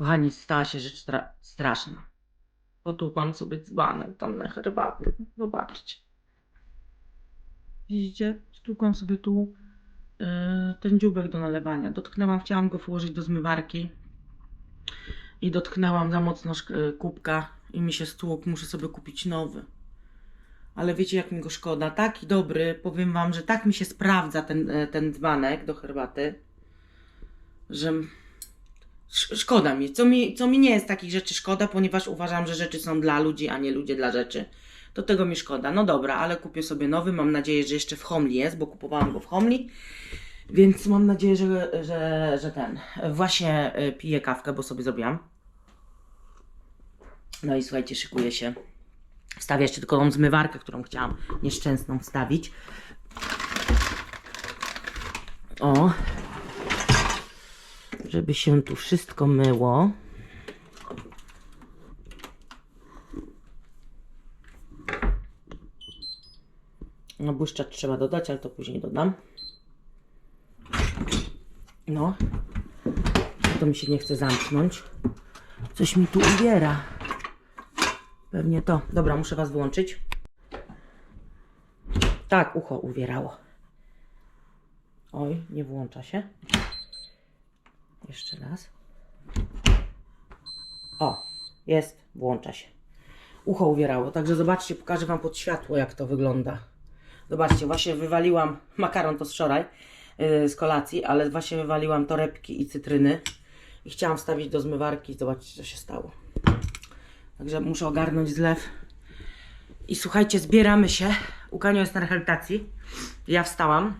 Kochani, stała się rzecz stra- straszna. Potłukłam sobie dzbanek tam na herbatę. Zobaczcie. Widzicie? Stłukłam sobie tu yy, ten dziubek do nalewania. Dotknęłam, chciałam go włożyć do zmywarki. I dotknęłam za mocno yy, kubka i mi się stłukł. Muszę sobie kupić nowy. Ale wiecie, jak mi go szkoda. Taki dobry, powiem wam, że tak mi się sprawdza ten, e, ten dzbanek do herbaty, że Szkoda mi. Co, mi. co mi nie jest takich rzeczy szkoda, ponieważ uważam, że rzeczy są dla ludzi, a nie ludzie dla rzeczy. To tego mi szkoda. No dobra, ale kupię sobie nowy. Mam nadzieję, że jeszcze w Homli jest, bo kupowałam go w Homli. Więc mam nadzieję, że, że, że ten. Właśnie y, piję kawkę, bo sobie zrobiłam. No i słuchajcie, szykuję się. Wstawię jeszcze tylko tą zmywarkę, którą chciałam nieszczęsną wstawić. O, żeby się tu wszystko myło. No błyszczacz trzeba dodać, ale to później dodam. No. To mi się nie chce zamknąć. Coś mi tu ubiera. Pewnie to. Dobra, muszę was wyłączyć. Tak, ucho uwierało. Oj, nie włącza się. Jeszcze raz. O, jest, włącza się. Ucho uwierało, także zobaczcie, pokażę Wam pod światło, jak to wygląda. Zobaczcie, właśnie wywaliłam, makaron to z wczoraj, yy, z kolacji, ale właśnie wywaliłam torebki i cytryny i chciałam wstawić do zmywarki, zobaczcie, co się stało. Także muszę ogarnąć zlew. I słuchajcie, zbieramy się. Ukanio jest na rehabilitacji. Ja wstałam,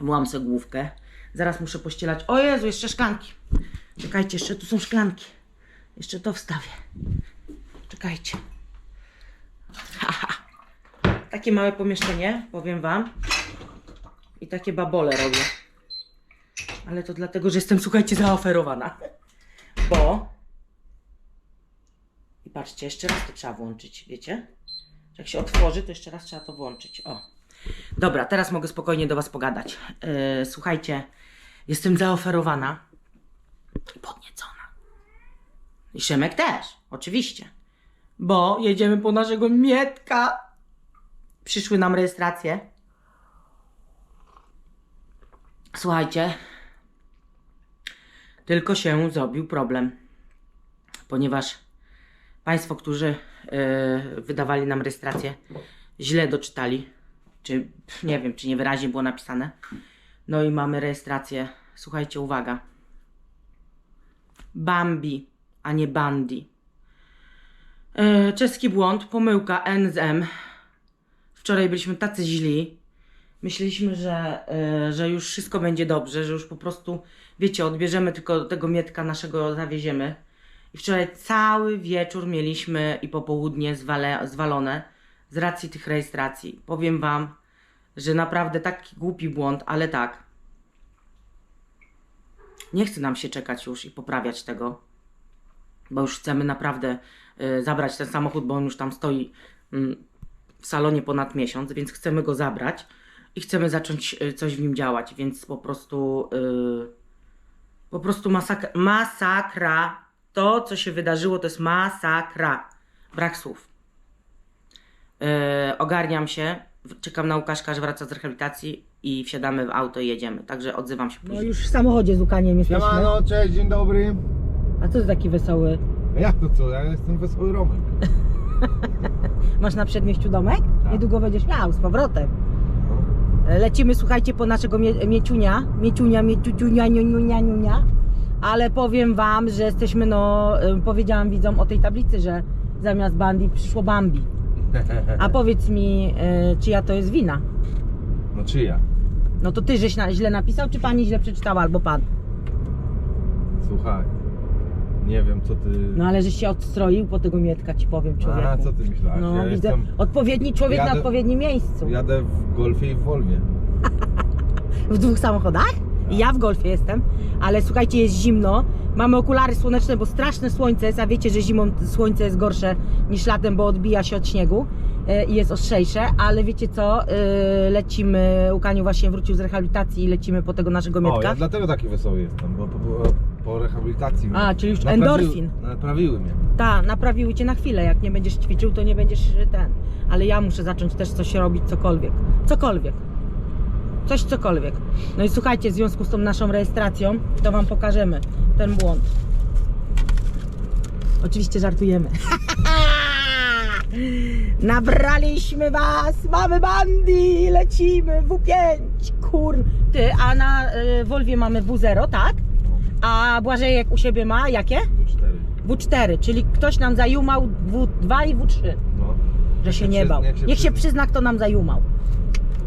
Myłam sobie główkę. Zaraz muszę pościelać. O Jezu, jeszcze szklanki. Czekajcie, jeszcze tu są szklanki. Jeszcze to wstawię. Czekajcie. Haha. Takie małe pomieszczenie, powiem Wam. I takie babole robię. Ale to dlatego, że jestem, słuchajcie, zaoferowana. Bo... I patrzcie, jeszcze raz to trzeba włączyć, wiecie? Jak się otworzy, to jeszcze raz trzeba to włączyć. O. Dobra, teraz mogę spokojnie do Was pogadać. Yy, słuchajcie, jestem zaoferowana i podniecona. I Szymek też, oczywiście. Bo jedziemy po naszego Mietka. Przyszły nam rejestracje. Słuchajcie, tylko się zrobił problem, ponieważ Państwo, którzy yy, wydawali nam rejestrację, źle doczytali czy nie wiem, czy niewyraźnie było napisane. No i mamy rejestrację. Słuchajcie, uwaga. Bambi, a nie Bandi. E, czeski błąd, pomyłka N z M. Wczoraj byliśmy tacy źli. Myśleliśmy, że, e, że już wszystko będzie dobrze, że już po prostu, wiecie, odbierzemy tylko tego mietka naszego, zawieziemy. I wczoraj cały wieczór mieliśmy i popołudnie zwale, zwalone z racji tych rejestracji. Powiem Wam, że naprawdę taki głupi błąd, ale tak. Nie chce nam się czekać już i poprawiać tego, bo już chcemy naprawdę y, zabrać ten samochód, bo on już tam stoi mm, w salonie ponad miesiąc, więc chcemy go zabrać i chcemy zacząć y, coś w nim działać, więc po prostu y, po prostu masakra, masakra. To, co się wydarzyło, to jest masakra. Brak słów. Yy, ogarniam się, czekam na Łukaszka, że wraca z rehabilitacji i wsiadamy w auto i jedziemy. Także odzywam się No później. już w samochodzie z Łukaniem jesteśmy. Siemano, cześć, dzień dobry. A co ty taki wesoły? A Jak to co? Ja jestem wesoły Romek. Masz na przedmieściu domek? Tak. Niedługo będziesz miał, z powrotem. Lecimy, słuchajcie, po naszego mie mieciunia. Mieciunia, mieciunia, niunia, niunia. Ale powiem wam, że jesteśmy, no, y, powiedziałam widzom o tej tablicy, że zamiast Bambi przyszło Bambi. A powiedz mi, y, czyja to jest wina? No czyja? No to ty żeś na, źle napisał, czy pani źle przeczytała, albo pan? Słuchaj, nie wiem co ty... No ale żeś się odstroił po tego Mietka, ci powiem, człowieku. A, co ty myślałaś? No, ja widzę. jestem... Odpowiedni człowiek na Jadę- odpowiednim miejscu. Jadę w Golfie i w Volwie. W dwóch samochodach? I ja w golfie jestem, ale słuchajcie, jest zimno. Mamy okulary słoneczne, bo straszne słońce jest, a wiecie, że zimą słońce jest gorsze niż latem, bo odbija się od śniegu e, i jest ostrzejsze, ale wiecie co, e, lecimy, Łukaniu właśnie wrócił z rehabilitacji i lecimy po tego naszego O, Mietka. ja dlatego taki wesoły jestem, bo po, po, po rehabilitacji A, czyli już naprawiły- endorfin. Naprawiły mnie. Tak, naprawiły cię na chwilę. Jak nie będziesz ćwiczył, to nie będziesz y, ten. Ale ja muszę zacząć też coś robić, cokolwiek. Cokolwiek. Coś cokolwiek. No i słuchajcie, w związku z tą naszą rejestracją, to wam pokażemy ten błąd. Oczywiście żartujemy. Nabraliśmy was! Mamy bandy! Lecimy! W5! Kur... Ty, a na y, Volwie mamy W0, tak? A Błażejek u siebie ma jakie? Do cztery. W4, czyli ktoś nam zajumał W2 i W3, No. że się nie bał. niech się Niech się przyzna. przyzna, kto nam zajumał.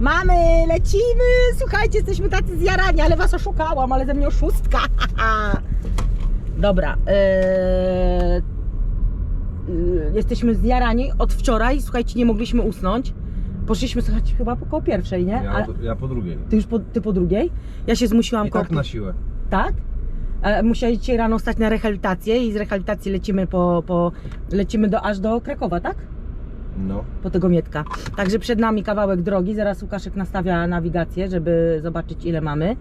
Mamy, lecimy! Słuchajcie, jesteśmy tacy zjarani, ale was oszukałam, ale ze mnie oszustka. Dobra. Yy, jesteśmy zjarani od wczoraj, słuchajcie, nie mogliśmy usnąć. Poszliśmy, słuchajcie, chyba po koło pierwszej, nie? Ja, A ja po drugiej. ty już po, ty po drugiej? Ja się zmusiłam I koło... tak na siłę. Tak? E, Musieli dzisiaj rano stać na rehabilitację i z rehabilitacji lecimy po, po lecimy do, aż do Krakowa, tak? No. Po tego Mietka. Także przed nami kawałek drogi, zaraz Łukaszek nastawia nawigację, żeby zobaczyć ile mamy.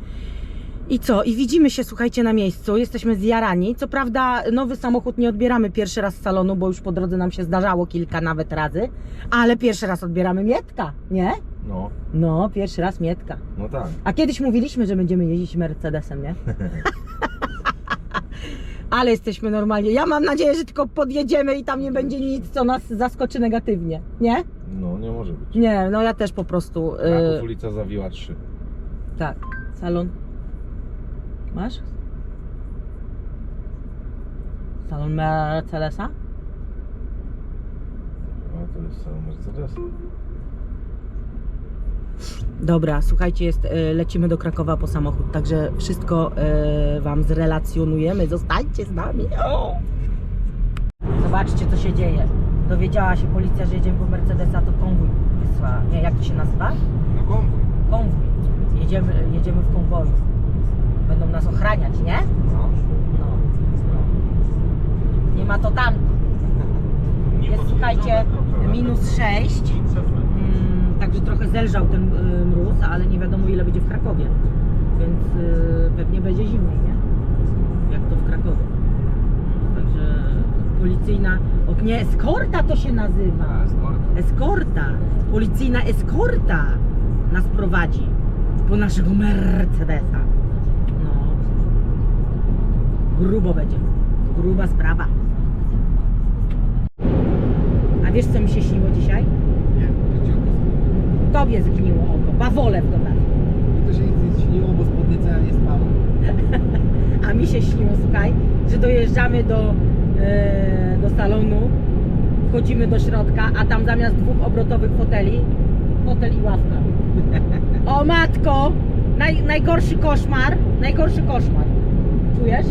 I co? I widzimy się, słuchajcie, na miejscu. Jesteśmy zjarani. Co prawda, nowy samochód nie odbieramy pierwszy raz z salonu, bo już po drodze nam się zdarzało kilka nawet razy. Ale pierwszy raz odbieramy Mietka, nie? No. No, pierwszy raz Mietka. No tak. A kiedyś mówiliśmy, że będziemy jeździć Mercedesem, nie? Ale jesteśmy normalnie. Ja mam nadzieję, że tylko podjedziemy i tam nie będzie nic, co nas zaskoczy negatywnie. Nie? No, nie może być. Nie, no ja też po prostu. Kraków Yy, ulica Zawiła 3. tak, salon. Masz? Salon Mercedesa? A to jest salon Mercedes. Dobra, słuchajcie, jest, e, lecimy do Krakowa po samochód, także wszystko e, Wam zrelacjonujemy. Zostańcie z nami. O! Zobaczcie, co się dzieje. Dowiedziała się policja, że jedziemy po Mercedesa, to konwój wysłała. Nie, jak to się nazywa? No konwój. Konwój. Jedziemy, jedziemy w konwoju. Będą nas ochraniać, nie? No. No. no. Nie ma to tam. Jest, słuchajcie, minus 6. Także trochę zelżał ten y, mróz, ale nie wiadomo ile będzie w Krakowie. Więc y, pewnie będzie zimniej, nie? Jak to w Krakowie. Także policyjna. O, nie, eskorta to się nazywa. Eskorta. Policyjna eskorta nas prowadzi po naszego Mercedesa. No. Grubo będzie. Gruba sprawa. A wiesz co mi się śniło dzisiaj? Tobie zgniło oko, bawole w dodatku. Mi to się nic nie śniło, bo spódnicę ja nie spałem. A mi się śniło, słuchaj, że dojeżdżamy do, e, do salonu, wchodzimy do środka, a tam zamiast dwóch obrotowych foteli, fotel i ławka. O matko! Naj, najgorszy koszmar, najgorszy koszmar. Czujesz?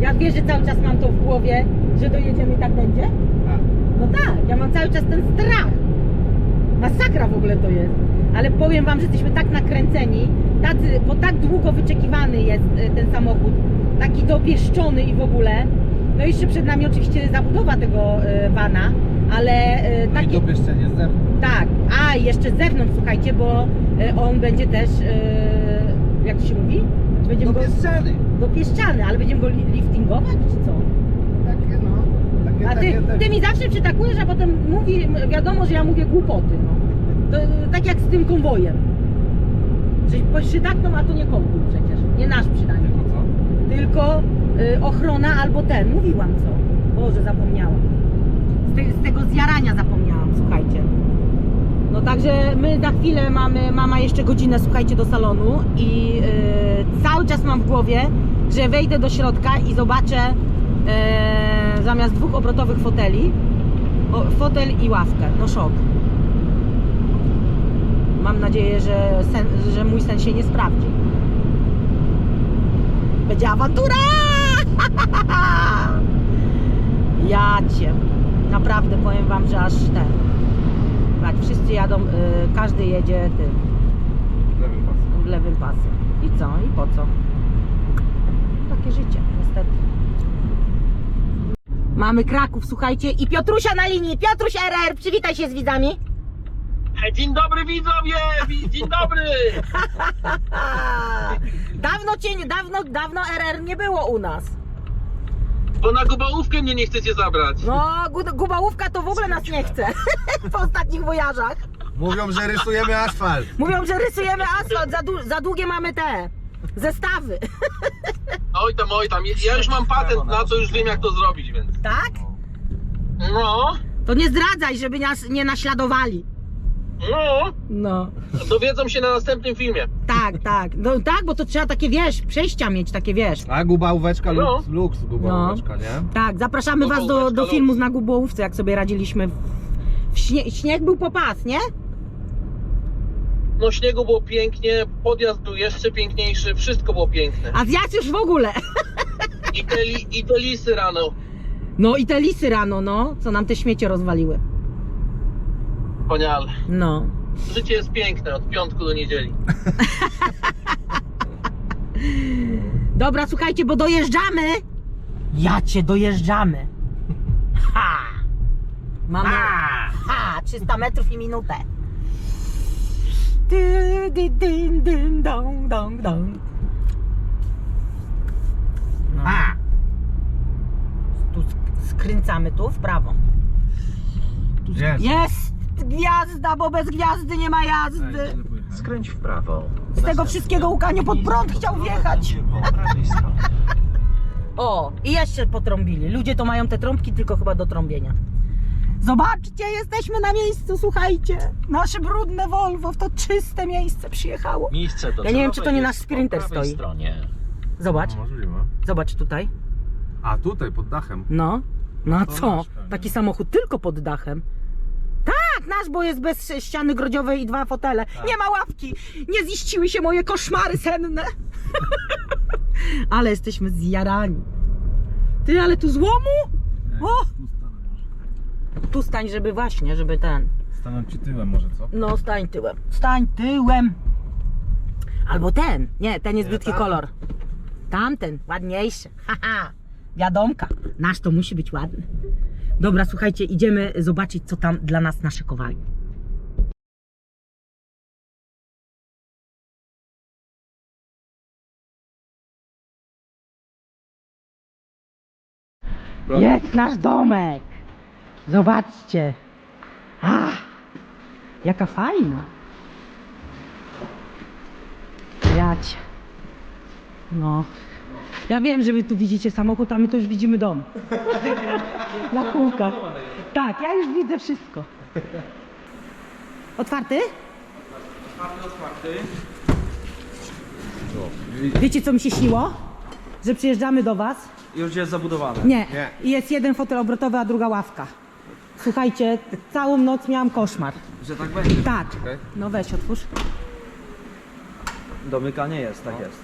Ja wiesz, że cały czas mam to w głowie, że dojedziemy i tak będzie? Tak. No tak, ja mam cały czas ten strach. Masakra w ogóle to jest. Ale powiem wam, że jesteśmy tak nakręceni, tacy, bo tak długo wyczekiwany jest e, ten samochód, taki dopieszczony i w ogóle. No i jeszcze przed nami oczywiście zabudowa tego e, vana, ale e, No taki, dopieszczenie z zewnątrz. tak, a jeszcze z zewnątrz, słuchajcie, bo e, on będzie też, e, jak to się mówi? Będziemy go Dopieszczany. dopieszczany, ale będziemy go li- liftingować, czy co? A ty, takie, takie. ty mi zawsze przytakujesz, a potem mówi, wiadomo, że ja mówię głupoty. No. To, tak jak z tym konwojem. Że przytakną, a to nie konwój przecież. Nie nasz przynajmniej. Tylko co? Tylko y, ochrona albo ten. Mówiłam co. Boże, zapomniałam. Z, te, z tego zjarania zapomniałam, słuchajcie. No także my za chwilę mamy, mama jeszcze godzinę, słuchajcie, do salonu i y, cały czas mam w głowie, że wejdę do środka i zobaczę y, zamiast dwóch obrotowych foteli, fotel i ławkę. No szok. Mam nadzieję, że, sen, że mój sen się nie sprawdzi. Będzie awantura! Ja cię. Naprawdę powiem wam, że aż ten. Tak, wszyscy jadą, y, każdy jedzie tym Lewym pasem. lewym pasem. I co? I po co? Takie życie, niestety. Mamy Kraków, słuchajcie. I Piotrusia na linii. Piotruś RR, przywitaj się z widzami. Dzień dobry widzowie! Wi- Dzień dobry! Dawno cię, nie- dawno, dawno RR nie było u nas. Bo na gubałówkę mnie nie chcecie zabrać. No, gu- gubałówka to w ogóle nas nie chce. po ostatnich wojażach. Mówią, że rysujemy asfalt. Mówią, że rysujemy asfalt, za, za długie mamy te zestawy. Oj tam, oj tam. Ja już mam patent na to, już wiem jak to zrobić, więc. tak? No, To nie zdradzaj, żeby nas nie naśladowali. no. No. Dowiedzą się na następnym filmie. Tak, tak. No tak, bo to trzeba takie, wiesz, przejścia mieć, takie, wiesz. A gubałóweczka No. lux, lux gubałóweczka, nie? Tak, zapraszamy was do, do filmu luz. na Gubałówce, jak sobie radziliśmy. W, w śnie, śnieg był popas, nie? No śniegu było pięknie, podjazd był jeszcze piękniejszy, wszystko było piękne. A zjadł już w ogóle. I te, li, i te lisy rano. No i te lisy rano, no, co nam te śmiecie rozwaliły. Wspaniale. No. Życie jest piękne od piątku do niedzieli. Dobra, słuchajcie, bo dojeżdżamy. Ja cię dojeżdżamy. Ha! Mamy. Ha! 300 metrów i minutę. No. Tu sk- skręcamy tu w prawo. Tu Jest. Jest gwiazda, bo bez gwiazdy nie ma jazdy. Skręć w prawo. Z tego wszystkiego Łukaniu pod prąd chciał wjechać. O, i jeszcze potrąbili. Ludzie to mają te trąbki tylko chyba do trąbienia. Zobaczcie, jesteśmy na miejscu, słuchajcie. Nasze brudne Volvo w to czyste miejsce przyjechało. Miejsce Ja nie wiem, czy to nie nasz Sprinter stoi. stronie. Zobacz, No, możliwe. zobacz tutaj. A tutaj, pod dachem. No, no a To co? nasz pewnie. Taki samochód tylko pod dachem. Tak, nasz, bo jest bez ściany grodziowej i dwa fotele. Nie ma łapki. Nie ziściły się moje koszmary senne. ale jesteśmy zjarani. Ty, ale tu złomu? O! Tu stań, żeby właśnie, żeby ten. Stanę ci tyłem może, co? No, stań tyłem. Stań tyłem. Albo ten. Nie, ten jest Nie, brzydki tam. kolor. Tamten, ładniejszy. Haha. Wiadomka. Nasz to musi być ładny. Dobra, słuchajcie, idziemy zobaczyć, co tam dla nas naszykowali. Jest nasz domek. Zobaczcie. A, jaka fajna. Jacie. No. Ja wiem, że wy tu widzicie samochód, a my to już widzimy dom. Na kółkach. Tak, ja już widzę wszystko. Otwarty? Wiecie, co mi się śniło? Że przyjeżdżamy do was. Już jest zabudowane. Nie. Nie. I jest jeden fotel obrotowy, a druga ławka. Słuchajcie, całą noc miałam koszmar. Że tak będzie. Tak. Okej. No weź, otwórz. Domykanie jest, tak jest.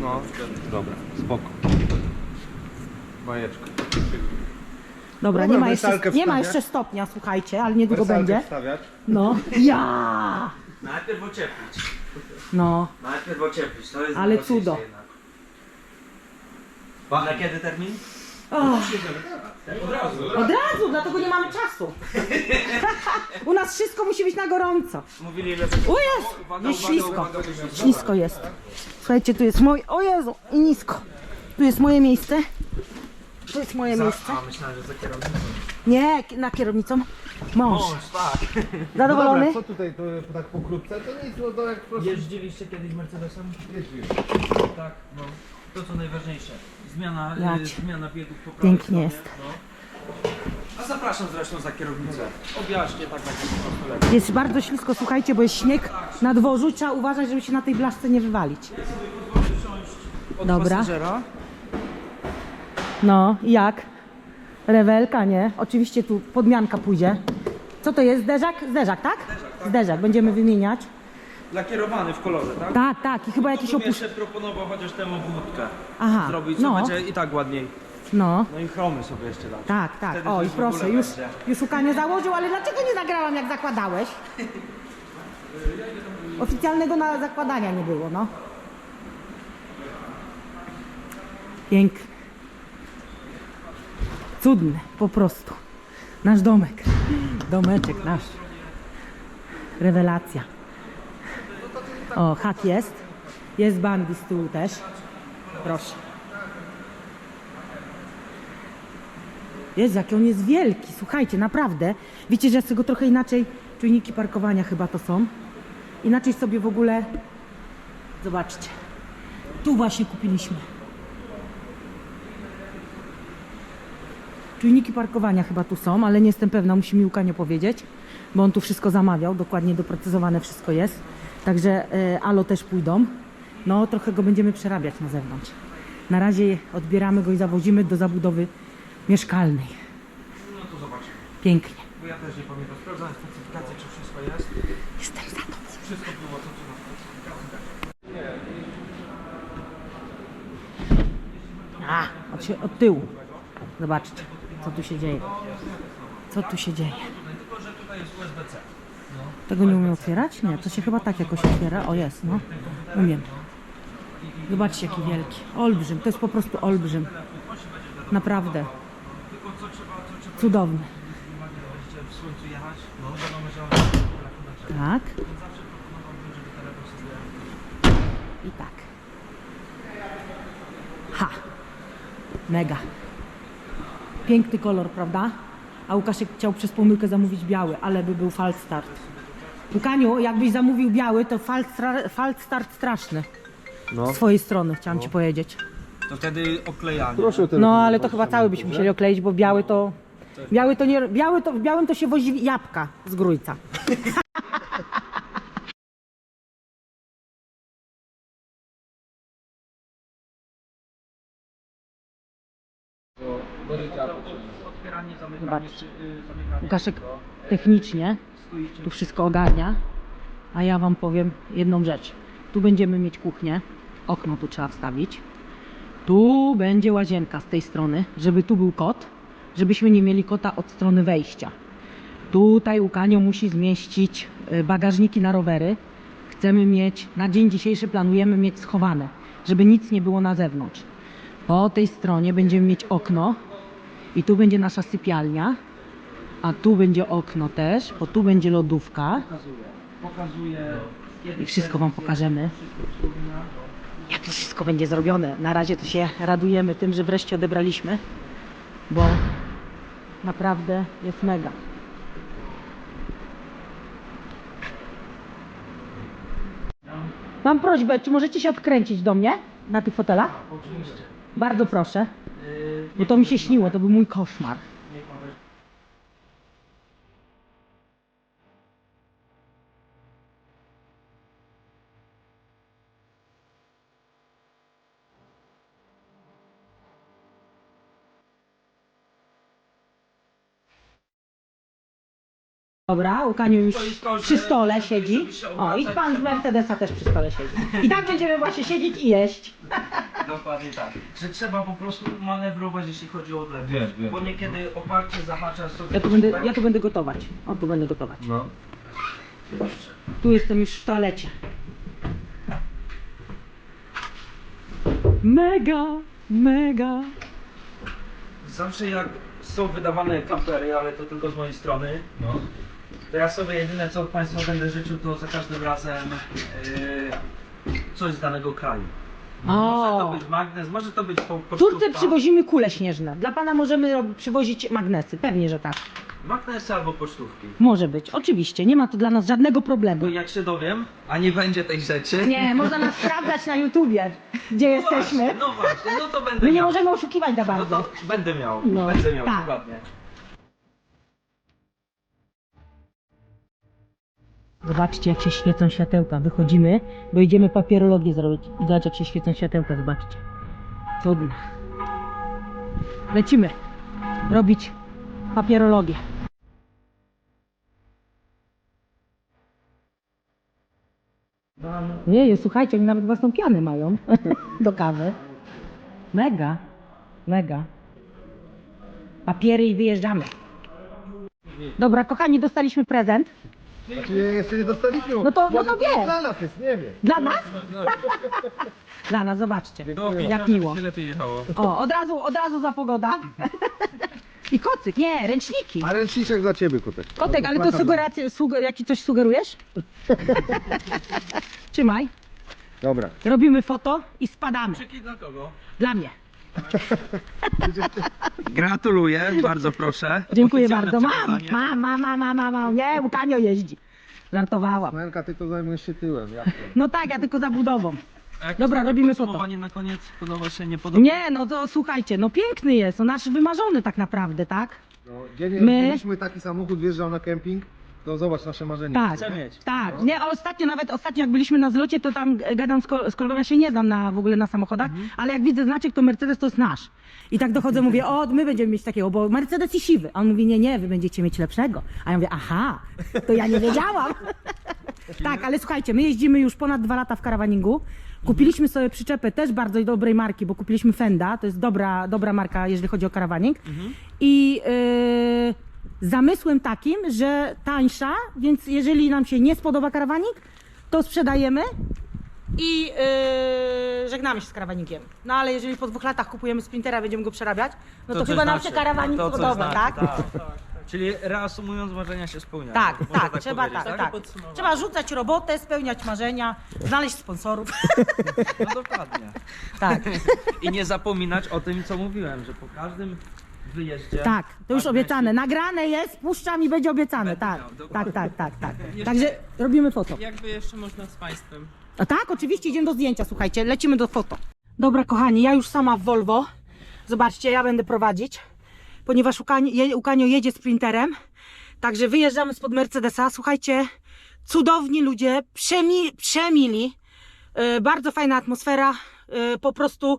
No, dobra, spoko. Bajeczka. Dobra, Dobra, nie, ma jeszcze, wersalkę nie ma jeszcze stopnia, słuchajcie, ale niedługo Wersalkę będzie. wstawiać. No. Ja! Najpierw ocieplić. No, Najpierw ocieplić, to jest Ale najważniejsze cudo. jednak. Na kiedy termin? Od razu, dlatego nie mamy czasu. U nas wszystko musi być na gorąco. Mówili, ile O jest! Jest ślisko. Ślisko jest. Słuchajcie, tu jest moje... O Jezu! I nisko. Tu jest moje miejsce. Tu jest moje miejsce. A, myślałem, że za kierownicą. Nie, na kierownicą. Mąż. Mąż, tak. Zadowolony? Dobra, co tutaj, to tak pokrótce? To nic, no to jak po prostu... Jeździliście kiedyś Mercedesem? Jeździłem. Tak, no. To co najważniejsze. Zmiana, y, Jać. zmiana biegów po prawej Pięknie stronie, jest. No. A zapraszam zresztą za kierownicę. Objaśnię tak, tak jest lepiej. Bardzo ślisko, słuchajcie, bo jest śnieg na dworzu trzeba uważać, żeby się na tej blaszce nie wywalić. Od Dobra. pasażera. No, i jak? Rewelka, nie? Oczywiście tu podmianka pójdzie. Co to jest? Zderzak? Zderzak, tak? Zderzak, będziemy wymieniać. Lakierowany w kolorze, tak? Tak, tak, i chyba jakiś Tu jeszcze proponował chociaż tę obwódkę Aha, zrobić, co no, będzie i tak ładniej. no. No i chromy sobie jeszcze dać. Tak, tak. Wtedy O, i już w ogóle proszę, już, będzie. już Łukanie założył, ale dlaczego nie nagrałam, jak zakładałeś? Oficjalnego na zakładania nie było, no. Pięknie. Cudny, po prostu. Nasz domek. Domeczek nasz. Rewelacja. O, hak jest. Jest bandy z tyłu też. Proszę. Jest, jaki on jest wielki. Słuchajcie, naprawdę. Wiecie, że ja tego trochę inaczej czujniki parkowania chyba to są. Inaczej sobie w ogóle... Zobaczcie. Tu właśnie kupiliśmy. Czujniki parkowania chyba tu są, ale nie jestem pewna, musi mi Łukanio powiedzieć, bo on tu wszystko zamawiał, dokładnie doprecyzowane wszystko jest. Także e, alo też pójdą. No, trochę go będziemy przerabiać na zewnątrz. Na razie odbieramy go i zawozimy do zabudowy mieszkalnej. No to zobaczymy. Pięknie. Bo ja też nie pamiętam. Sprawdzałem specyfikację, czy wszystko jest. Jestem za to. Wszystko było, co tu na specyfikacji. A, od, od tyłu. Zobaczcie, co tu się dzieje. Co tu się dzieje. Tylko, że tutaj jest USB-C. Tego nie umiem otwierać? Nie, to się chyba tak jakoś otwiera. O, jest, no. Umiem. Zobaczcie, jaki wielki. Olbrzym, to jest po prostu olbrzym. Naprawdę. Cudowny. No, Tak. I tak. Ha! Mega. Piękny kolor, prawda? A Łukaszek chciał przez pomyłkę zamówić biały, ale by był falstart. Łukaniu, jakbyś zamówił biały, to falstra- falstart straszny. Z twojej strony, chciałam ci powiedzieć. To wtedy oklejanie. Proszę o telefon. No, ale to chyba cały byśmy musieli okleić, bo biały to... Biały to nie... Biały to, w białym to się wozi jabłka z grójca. Otwieranie, zamykanie, Zobaczcie. czy y, zamykanie. Łukaszek technicznie. Tu wszystko ogarnia, a ja wam powiem jedną rzecz. Tu będziemy mieć kuchnię, okno tu trzeba wstawić. Tu będzie łazienka z tej strony, żeby tu był kot, żebyśmy nie mieli kota od strony wejścia. Tutaj Łukanio musi zmieścić y, bagażniki na rowery. Chcemy mieć, na dzień dzisiejszy planujemy mieć schowane, żeby nic nie było na zewnątrz. Po tej stronie będziemy mieć okno i tu będzie nasza sypialnia. A tu będzie okno też, bo tu będzie lodówka Pokazuję. I wszystko Wam pokażemy. Jak to wszystko będzie zrobione. Na razie to się radujemy tym, że wreszcie odebraliśmy, bo naprawdę jest mega. Mam prośbę, czy możecie się odkręcić do mnie na tych fotelach? Oczywiście. Bardzo proszę, Yy, bo to mi się śniło, to był mój koszmar. Dobra, Łukaniu już przy stole siedzi. O, i pan z Mercedesa też przy stole siedzi. I tak będziemy właśnie siedzieć i jeść. Dokładnie tak. Że trzeba po prostu manewrować, jeśli chodzi o odległość. Wiem, wiem. Bo niekiedy oparcie zahacza sobie. Ja tu będę, ja tu będę gotować. O, tu będę gotować. No. Tu jestem już w toalecie. Mega, mega. Zawsze jak są wydawane kampery, ale to tylko z mojej strony, No. to ja sobie jedyne co Państwu będę życzył, to za każdym razem yy, coś z danego kraju. Może to O, być magnes, może to być po, pocztówka. Turce przywozimy kule śnieżne. Dla pana możemy rob- przywozić magnesy. Pewnie, że tak. Magnesy albo pocztówki. Może być, oczywiście. Nie ma to dla nas żadnego problemu. Bo jak się dowiem, a nie będzie tej rzeczy. Nie, można nas sprawdzać na YouTubie, gdzie no jesteśmy. Właśnie, no właśnie, no to będę My nie miał. możemy oszukiwać za No bardzo. to będę miał, No, będę miał, tak. dokładnie. Zobaczcie, jak się świecą światełka. Wychodzimy, bo idziemy papierologię zrobić. I zobacz, jak się świecą światełka, zobaczcie. Cudne. Lecimy robić papierologię. Nie, słuchajcie, oni nawet własną pianę mają do kawy. Mega, mega. Papiery i wyjeżdżamy. Dobra, kochani, dostaliśmy prezent. Znaczy jeszcze nie dostaliśmy. No to- no Może to wie. Dla nas jest, nie wiem. Dla nas? Dla nas, zobaczcie. Jak miło. lepiej jechało. O, od razu, od razu za pogoda. I kocyk, nie, ręczniki. A ręczniczek dla ciebie, kotek. Kotek, ale to sugeracje, suger, jaki coś sugerujesz? Trzymaj. Dobra. Robimy foto i spadamy. Krzyki dla kogo? Dla mnie. Gratuluję, bardzo proszę. Dziękuję Oficjalne bardzo. Mam, przekazanie. mam, mam, mam, mam, mam, mam. Nie, Łukanio jeździ. Żartowałam. Smenka, ty to zajmujesz się tyłem. To? No tak, ja tylko zabudową. A jak Dobra, robimy foto. podsumowanie na koniec podoba się, nie podoba? Nie, no to słuchajcie, no piękny jest, no nasz wymarzony tak naprawdę, tak? No, dzień My- My... mieliśmy taki samochód, wjeżdżał na kemping, to zobacz nasze marzenie. Tak, Chcę mieć. tak. Nie, a ostatnio nawet, ostatnio jak byliśmy na zlocie, to tam e, gadam z, ko- z kolegą, ja się nie znam na, w ogóle na samochodach, ale jak widzę znaczek, to Mercedes to jest nasz. I tak dochodzę, mówię, o, my będziemy mieć takiego, bo Mercedes i siwy. A on mówi, nie, nie, wy będziecie mieć lepszego. A ja mówię, aha, to ja nie wiedziałam. tak, ale słuchajcie, my jeździmy już ponad dwa lata w karawaningu. Kupiliśmy sobie przyczepę też bardzo dobrej marki, bo kupiliśmy Fenda, to jest dobra, dobra marka, jeżeli chodzi o karawaning. I yy, zamysłem takim, że tańsza, więc jeżeli nam się nie spodoba karawanik, to sprzedajemy i yy, żegnamy się z karawanikiem. No ale jeżeli po dwóch latach kupujemy sprintera, będziemy go przerabiać, no to, coś chyba nam znaczy. się karawanik To coś podoba, znaczy, tak? Czyli reasumując, marzenia się spełniają. Tak, Można tak, trzeba powiedzieć, tak, tak. Trzeba rzucać robotę, spełniać marzenia, znaleźć sponsorów. No dokładnie. tak, I nie zapominać o tym, co mówiłem, że po każdym wyjeździe... tak, to już obiecane. Nagrane jest, puszczam i będzie obiecane, Będę tak, miał, tak, dokładnie. tak, tak, tak. Także robimy foto. Jakby jeszcze można z Państwem. A tak, oczywiście idziemy do zdjęcia, słuchajcie, lecimy do foto. Dobra, kochani, ja już sama w Volvo. Zobaczcie, ja będę prowadzić, ponieważ Ukanio, je, Ukanio jedzie sprinterem. Także wyjeżdżamy spod Mercedesa. Słuchajcie, cudowni ludzie, przemi, przemili, yy, bardzo fajna atmosfera, yy, po prostu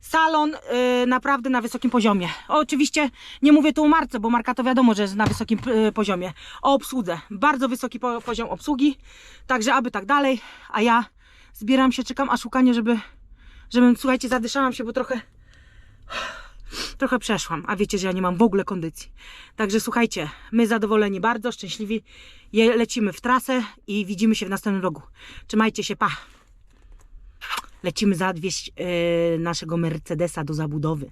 salon yy, naprawdę na wysokim poziomie. Oczywiście nie mówię tu o marce, bo marka to wiadomo, że jest na wysokim poziomie. O obsłudze, bardzo wysoki po, poziom obsługi, także aby tak dalej, a ja zbieram się, czekam aż szukanie, żeby, żebym, słuchajcie, zadyszałam się, bo trochę trochę przeszłam, a wiecie, że ja nie mam w ogóle kondycji. Także słuchajcie, my zadowoleni bardzo, szczęśliwi, lecimy w trasę i widzimy się w następnym rogu. Trzymajcie się, pa! Lecimy zadwieźć yy, naszego Mercedesa do zabudowy.